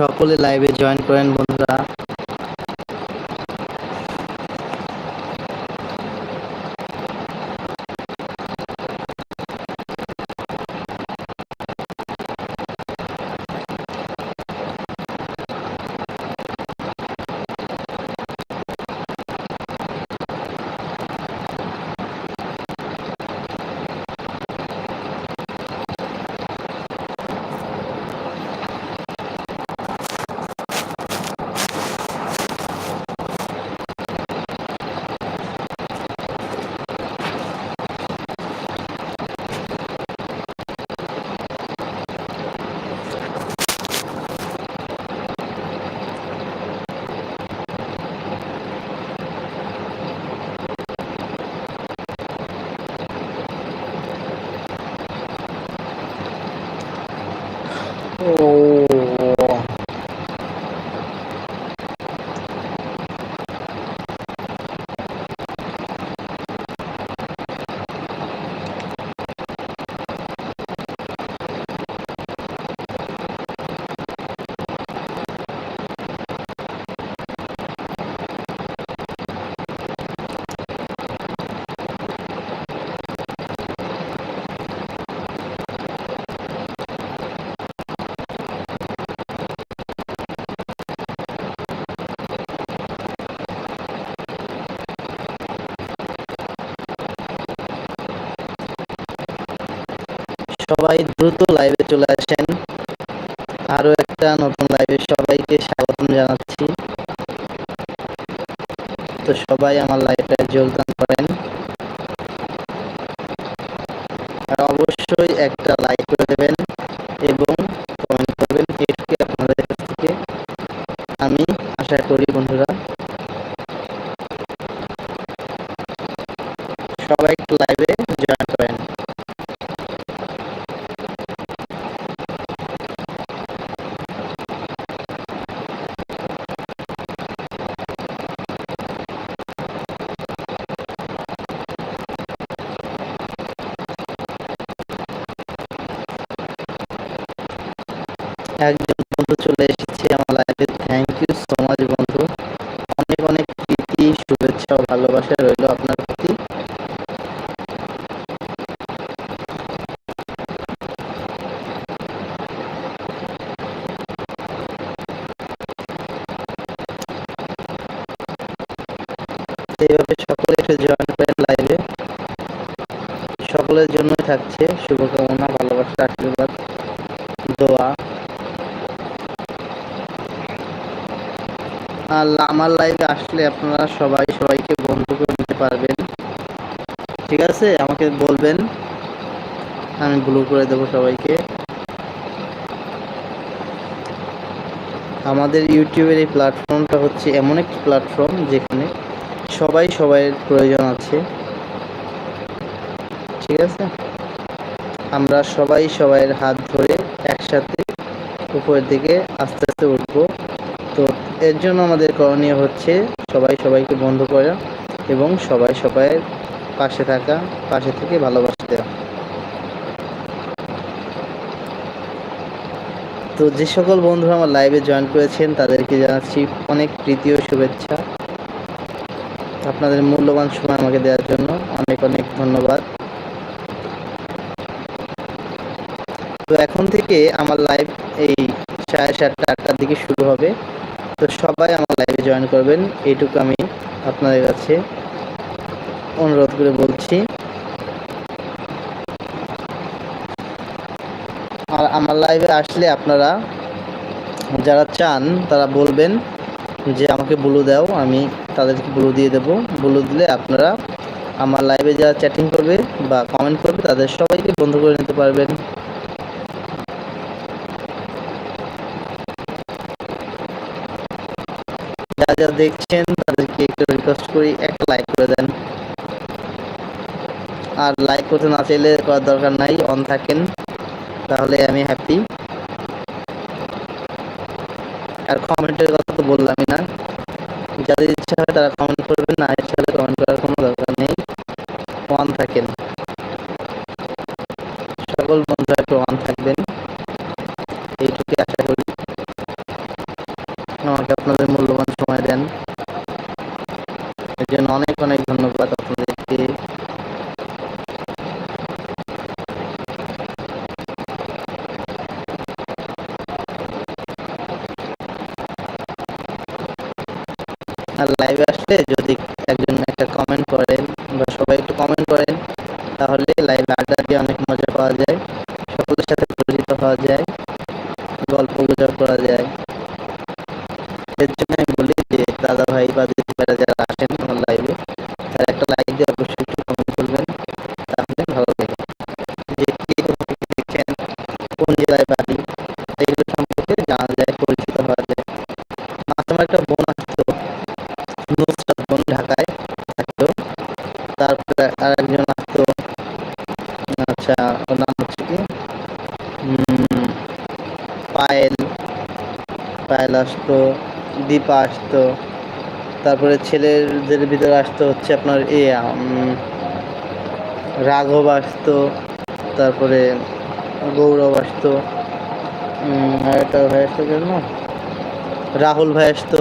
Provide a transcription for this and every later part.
সকলে লাইভে জয়েন করেন বন্ধুরা ও সবাই দ্রুত লাইভে চলে আসেন। আরও একটা নতুন লাইভে সবাইকে স্বাগতম জানাচ্ছি। তো সবাই আমার লাইভে যোগদান চলে এসেছে আমার লাইফে থ্যাংক ইউ সো মাচ বন্ধু। অনেক অনেক প্রীতি, শুভেচ্ছা ও ভালোবাসা রইল আপনার প্রতি। সকলে একটু জয়েন করেন লাইভে সকলের জন্যই থাকছে শুভকামনা ভালোবাসা আশীর্বাদ দোয়া আমার লাইভে আসলে আপনারা সবাই, সবাইকে বন্ধু করে নিতে পারবেন। ঠিক আছে? আমাকে বলবেন। আমি ব্লু করে দেবো সবাইকে। আমাদের ইউটিউবের এই প্ল্যাটফর্মটা হচ্ছে এমন একটি প্ল্যাটফর্ম যেখানে সবাই, সবাইয়ের প্রয়োজন আছে। ঠিক আছে? আমরা সবাই, সবাইয়ের হাত ধরে একসাথে উপরের দিকে আস্তে আস্তে উঠবো। এর জন্য আমাদের করণীয় হচ্ছে সবাই সবাইকে বন্ধ করা এবং সবাই সবাইয়ের পাশে থাকা, পাশে থেকে ভালোবাসা দেওয়া। তো যে সকল বন্ধুরা আমার লাইভে জয়েন করেছেন, তাদেরকে জানাচ্ছি অনেক প্রীতি ও শুভেচ্ছা। আপনাদের মূল্যবান সময় আমাকে দেওয়ার জন্য অনেক অনেক ধন্যবাদ। তো এখন থেকে আমার লাইভ এই সাড়ে সাতটা আটটার দিকে শুরু হবে। তো সবাই আমার লাইভে জয়েন করবেন। এইটুকু আমি আপনাদের কাছে অনুরোধ করে বলছি। আর আমার লাইভে আসলে আপনারা যারা চান, তারা বলবেন যে, আমাকে ব্লু দাও, আমি তাদেরকে ব্লু দিয়ে দেবো। ব্লু দিলে আপনারা আমার লাইভে যারা চ্যাটিং করবে বা কমেন্ট করবে, তাদের সবাইকে বন্ধ করে নিতে পারবেন। যারা দেখছেন, তাদেরকে একটু রিকোয়েস্ট করি, একটা লাইক করে দেন। আর লাইক করতে না চাইলে করার দরকার নাই অন থাকেন, তাহলে আমি হ্যাপি আর কমেন্টের কথা তো বললামই না। যাদের ইচ্ছা হয় তারা কমেন্ট করবেন না ইচ্ছা হলে কমেন্ট করার কোনো দরকার নেই ওয়ান থাকেন সকল বন্ধুরা একটু ওয়ান থাকবেন এইটুকুই আশা করি অনেক ধন্যবাদ আপনাদেরকে আর লাইভে আসলে যদি আসতো দীপা আসতো তারপরে ছেলেদের ভিতরে আসতো হচ্ছে আপনার এ রাঘব আসতো তারপরে গৌরব আসতো উম, আর একটা ভাই আসতো কেন রাহুল ভাই আসতো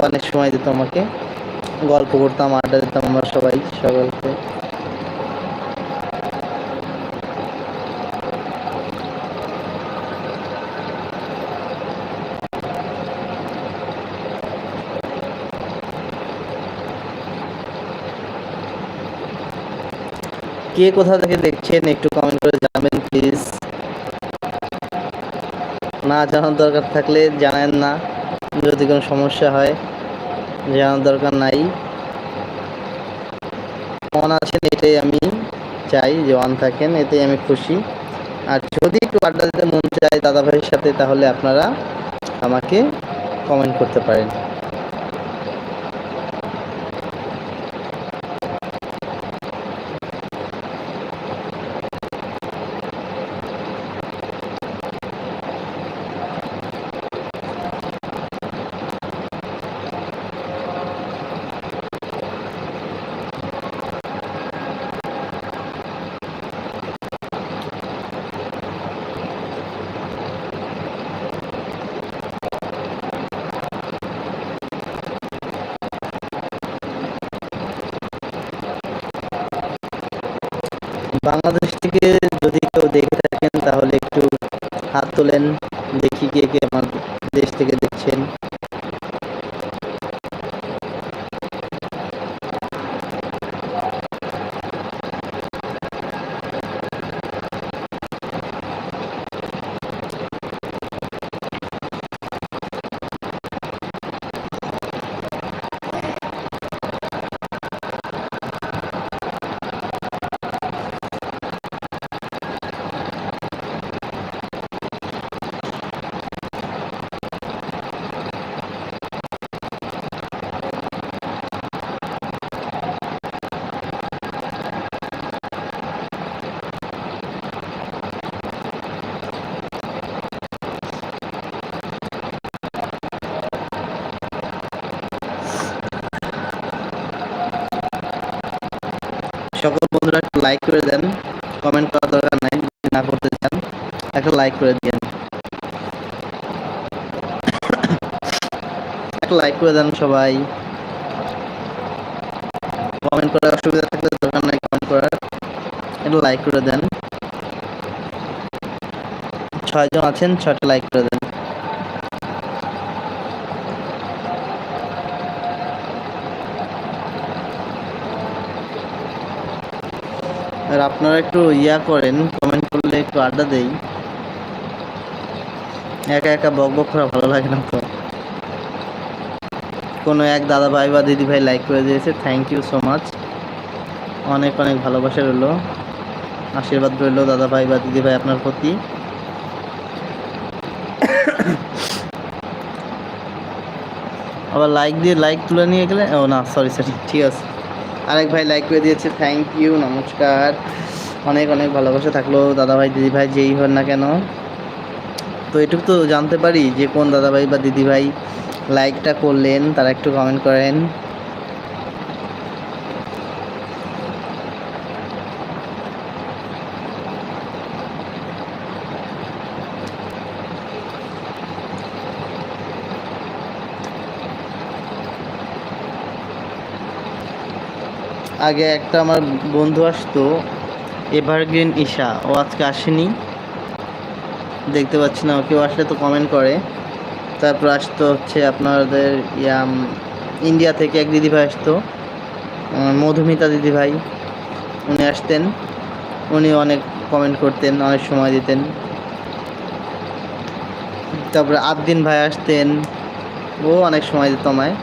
অনেক সময় দিত আমাকে গল্প করতাম আড্ডা দিতাম আমরা সবাই সকালকে কে কোথা থেকে দেখছেন একটু কমেন্ট করে জানাবেন প্লিজ না জানার দরকার থাকলে জানেন না, যদি কোনো সমস্যা হয়, জানার দরকার নাই। মন আছেন, এটাই আমি চাই যে অন থাকেন, এতেই আমি খুশি। আর যদি একটু আড্ডা দিতে মন চায় দাদা ভাইয়ের সাথে, তাহলে আপনারা আমাকে কমেন্ট করতে পারেন। বাংলাদেশ থেকে যদি কেউ দেখে থাকেন তাহলে একটু হাত তোলেন দেখি কে কে আমার দেশ থেকে দেখছেন সকল বন্ধুরা একটা লাইক করে দেন। কমেন্ট করার দরকার নাই না করতে চান, একটা লাইক করে দিন একটা লাইক করে দেন সবাই। কমেন্ট করার অসুবিধা থাকলে দরকার নাই কমেন্ট করার। একটা লাইক করে দেন। ছয়জন আছেন, ছয়টা লাইক করে দেন। আর আপনারা একটু ইয়া করেন কমেন্ট করলে একটু আড্ডা দেই। একা একা বক বক করা ভালো লাগে না তো। কোনো এক দাদা ভাই বা দিদি ভাই লাইক করে দিয়েছে থ্যাংক ইউ সো মাচ অনেক অনেক ভালোবাসা রইল, আশীর্বাদ রইল দাদা ভাই বা দিদি ভাই আপনার প্রতি। আবার লাইক দিয়ে লাইক তুলে নিয়ে গেলে ও না সরি সরি ঠিক আছে। আরেক ভাই লাইক করে দিয়েছে থ্যাংক ইউ নমস্কার। অনেক অনেক ভালোবাসা থাকল দাদা ভাই দিদি ভাই যেই হন না কেন। তো এটুকু তো জানতে পারি যে কোন দাদাভাই বা দিদিভাই লাইকটা করলেন, তারা একটু কমেন্ট করেন। আগে একটা আমার বন্ধু আসতো এভারগ্রিন ঈশা ও আজকে আসেনি। দেখতে পাচ্ছি না কেউ আসলে তো কমেন্ট করে। তারপর আসতো হচ্ছে আপনাদের ইয়াম ইন্ডিয়া থেকে এক দিদিভাই আসতো মধুমিতা দিদিভাই। উনি আসতেন। উনি অনেক কমেন্ট করতেন, অনেক সময় দিতেন। তারপরে আবদিন ভাই আসতেন। ও অনেক সময় দিত আমায়।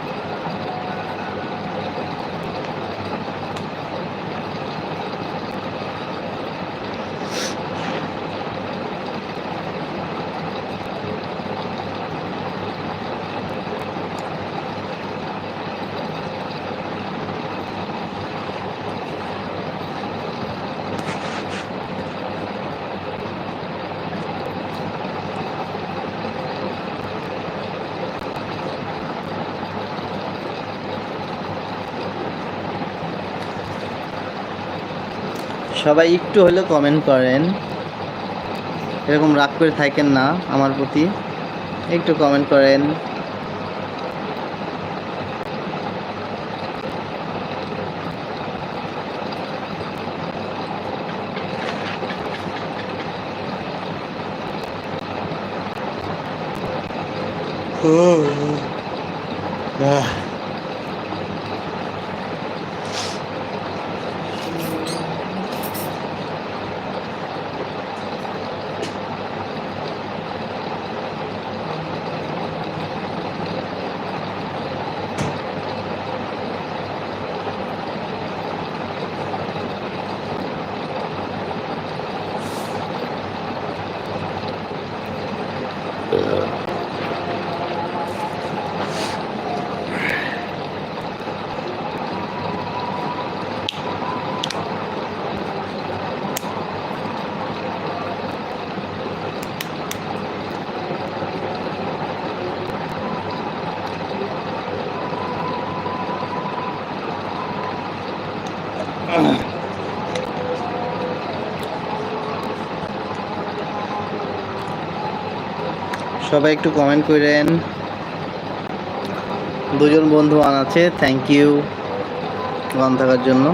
সবাই একটু হলেও কমেন্ট করেন। এরকম রাগ করে থাকেন না আমার প্রতি। একটু কমেন্ট করেন। সবাই একটু কমেন্ট করেন। দুজন বন্ধু আনাছে থ্যাংক ইউ ওয়ান থাকার জন্য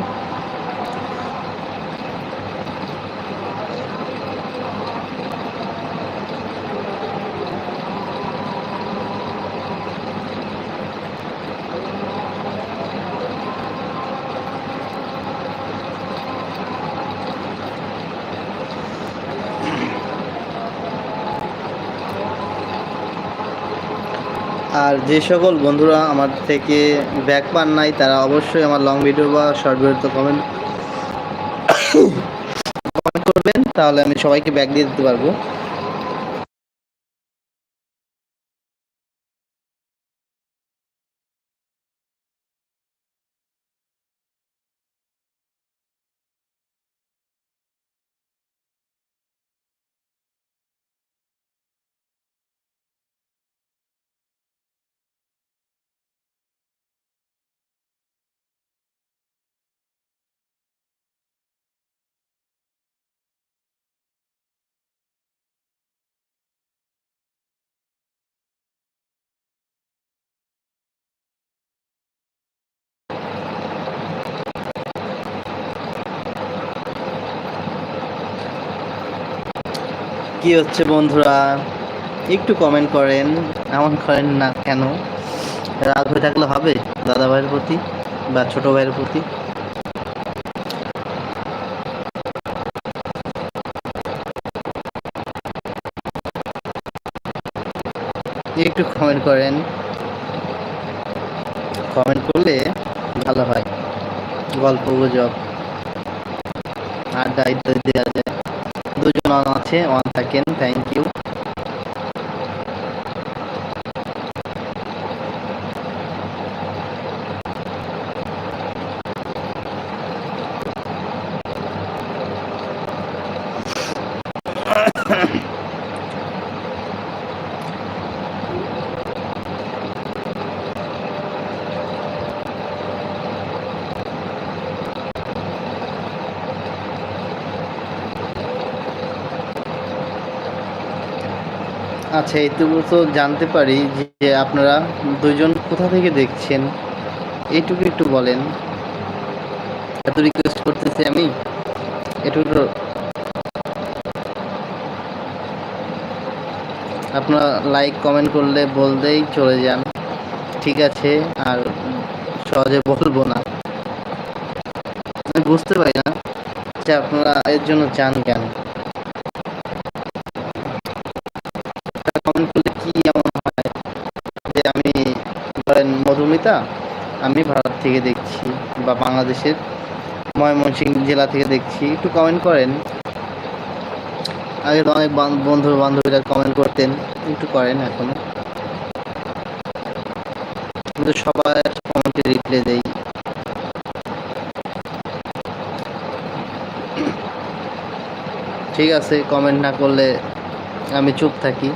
আর যে সকল বন্ধুরা আমার থেকে ব্যাক পান নাই, তারা অবশ্যই আমার লং ভিডিও বা শর্ট ভিডিওতে কমেন্ট কমেন্ট করবেন, তাহলে আমি সবাইকে ব্যাক দিয়ে দিতে পারব। কি হচ্ছে বন্ধুরা? একটু কমেন্ট করেন, এমন করেন না কেন? রাগ হয়ে থাকলে হবে দাদা ভাইয়ের প্রতি বা ছোট ভাইয়ের প্রতি। একটু কমেন্ট করেন। কমেন্ট করলে ভালো হয়। গল্প গুজব, আড্ডা ইত্যাদি দেওয়া যায় দুজন অন আছে অন থাকেন থ্যাংক ইউ আচ্ছা তো জানতে পারি যে আপনারা দুজন কোথা থেকে দেখছেন? এইটুকু একটু বলেন। এত রিকোয়েস্ট করতেছি আমি। একটু আপনারা লাইক কমেন্ট করলে বলতেই চলে যান। ঠিক আছে, আর সহজে বলব না। আমি বুঝতে পারি না যে আপনারা এর জন্য চান কেন। মধুমিতা আমি ভারত থেকে দেখছি বা বাংলাদেশের ময়মনসিংহ জেলা থেকে দেখছি। একটু কমেন্ট করেন। আগে তো অনেক বন্ধু বান্ধবীরা কমেন্ট করতেন, একটু করেন এখনও। কিন্তু সবার কমেন্টে রিপ্লাই দেই। ঠিক আছে কমেন্ট না করলে আমি চুপ থাকি।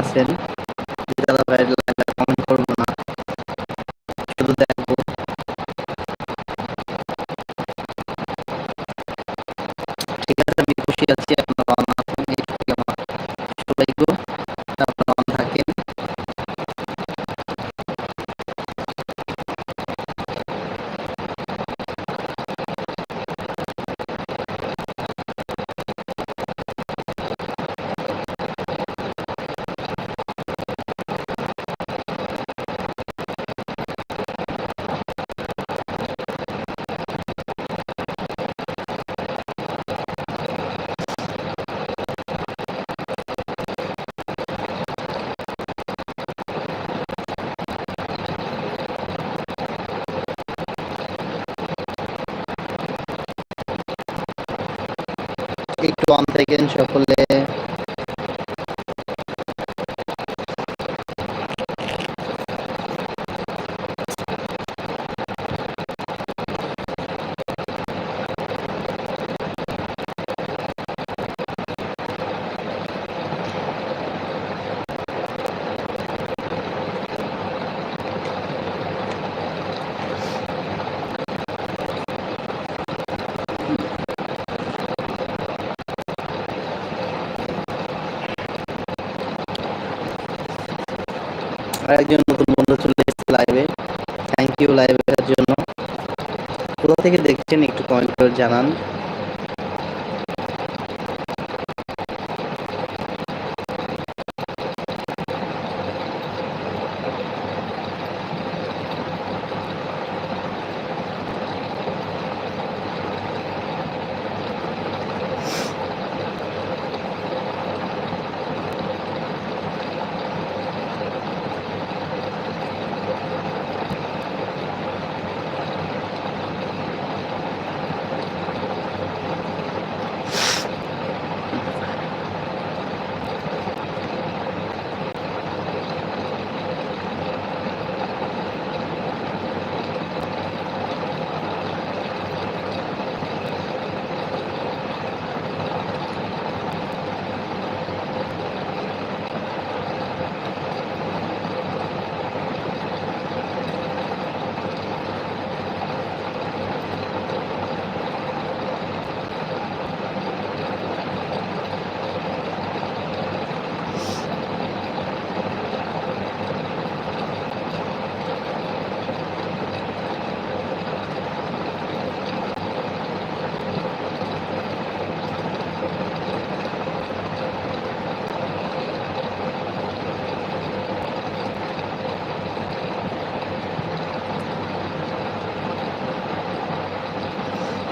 আছেন একটু অন সকলে আর একজন নতুন বন্ধু চলে এসেছে লাইভে থ্যাংক ইউ লাইভের জন্য। কোথা থেকে দেখছেন একটু কমেন্ট করে জানান।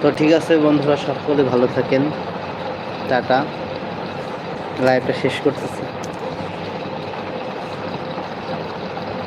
তো ঠিক আছে বন্ধুরা সকলে ভালো থাকেন। টাটা। লাইভটা শেষ করতেছি।